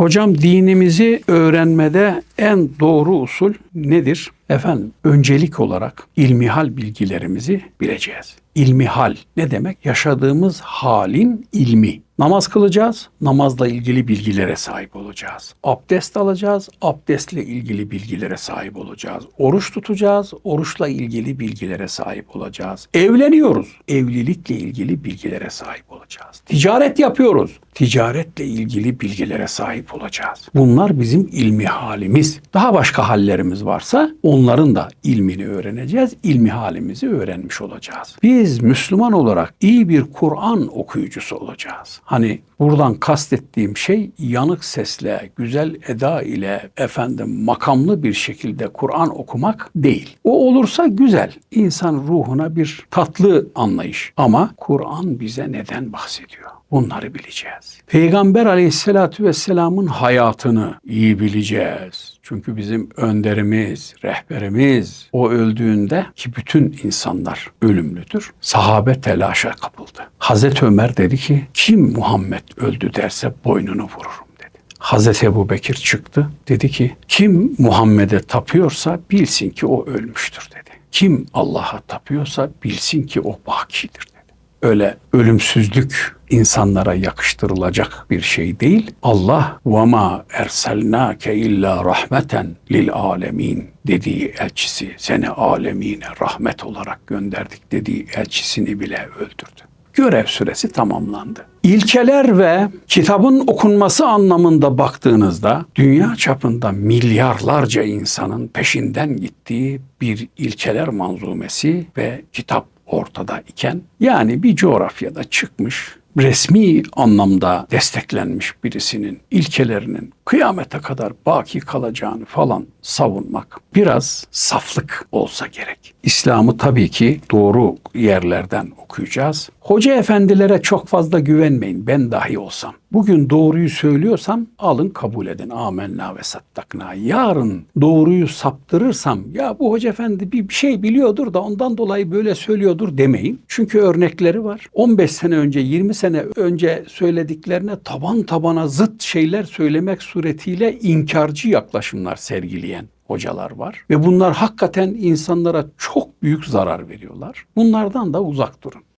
Hocam dinimizi öğrenmede en doğru usul nedir? Efendim öncelik olarak ilmihal bilgilerimizi bileceğiz. İlmihal ne demek? Yaşadığımız halin ilmi. Namaz kılacağız, namazla ilgili bilgilere sahip olacağız. Abdest alacağız, abdestle ilgili bilgilere sahip olacağız. Oruç tutacağız, oruçla ilgili bilgilere sahip olacağız. Evleniyoruz, evlilikle ilgili bilgilere sahip olacağız. Ticaret yapıyoruz, ticaretle ilgili bilgilere sahip olacağız. Bunlar bizim ilmi halimiz. Daha başka hallerimiz varsa onların da ilmini öğreneceğiz, ilmi halimizi öğrenmiş olacağız. Biz Müslüman olarak iyi bir Kur'an okuyucusu olacağız. Hani buradan kastettiğim şey yanık sesle, güzel eda ile efendim makamlı bir şekilde Kur'an okumak değil. O olursa güzel. İnsan ruhuna bir tatlı anlayış. Ama Kur'an bize neden bahsediyor? Bunları bileceğiz. Peygamber aleyhissalatü vesselamın hayatını iyi bileceğiz. Çünkü bizim önderimiz, rehberimiz o öldüğünde ki bütün insanlar ölümlüdür. Sahabe telaşa kapıldı. Hazreti Ömer dedi ki kim Muhammed öldü derse boynunu vururum dedi. Hazreti Ebu Bekir çıktı. Dedi ki kim Muhammed'e tapıyorsa bilsin ki o ölmüştür dedi. Kim Allah'a tapıyorsa bilsin ki o bakidir dedi öyle ölümsüzlük insanlara yakıştırılacak bir şey değil. Allah ve ma erselnake illa rahmeten lil alemin dediği elçisi seni alemine rahmet olarak gönderdik dediği elçisini bile öldürdü. Görev süresi tamamlandı. İlkeler ve kitabın okunması anlamında baktığınızda dünya çapında milyarlarca insanın peşinden gittiği bir ilkeler manzumesi ve kitap ortada iken yani bir coğrafyada çıkmış resmi anlamda desteklenmiş birisinin ilkelerinin kıyamete kadar baki kalacağını falan savunmak biraz saflık olsa gerek. İslam'ı tabii ki doğru yerlerden okuyacağız. Hoca efendilere çok fazla güvenmeyin ben dahi olsam. Bugün doğruyu söylüyorsam alın kabul edin. Amenna ve sattakna. Yarın doğruyu saptırırsam ya bu hoca efendi bir şey biliyordur da ondan dolayı böyle söylüyordur demeyin. Çünkü örnekleri var. 15 sene önce 20 sene önce söylediklerine taban tabana zıt şeyler söylemek suretiyle inkarcı yaklaşımlar sergileyen hocalar var ve bunlar hakikaten insanlara çok büyük zarar veriyorlar. Bunlardan da uzak durun.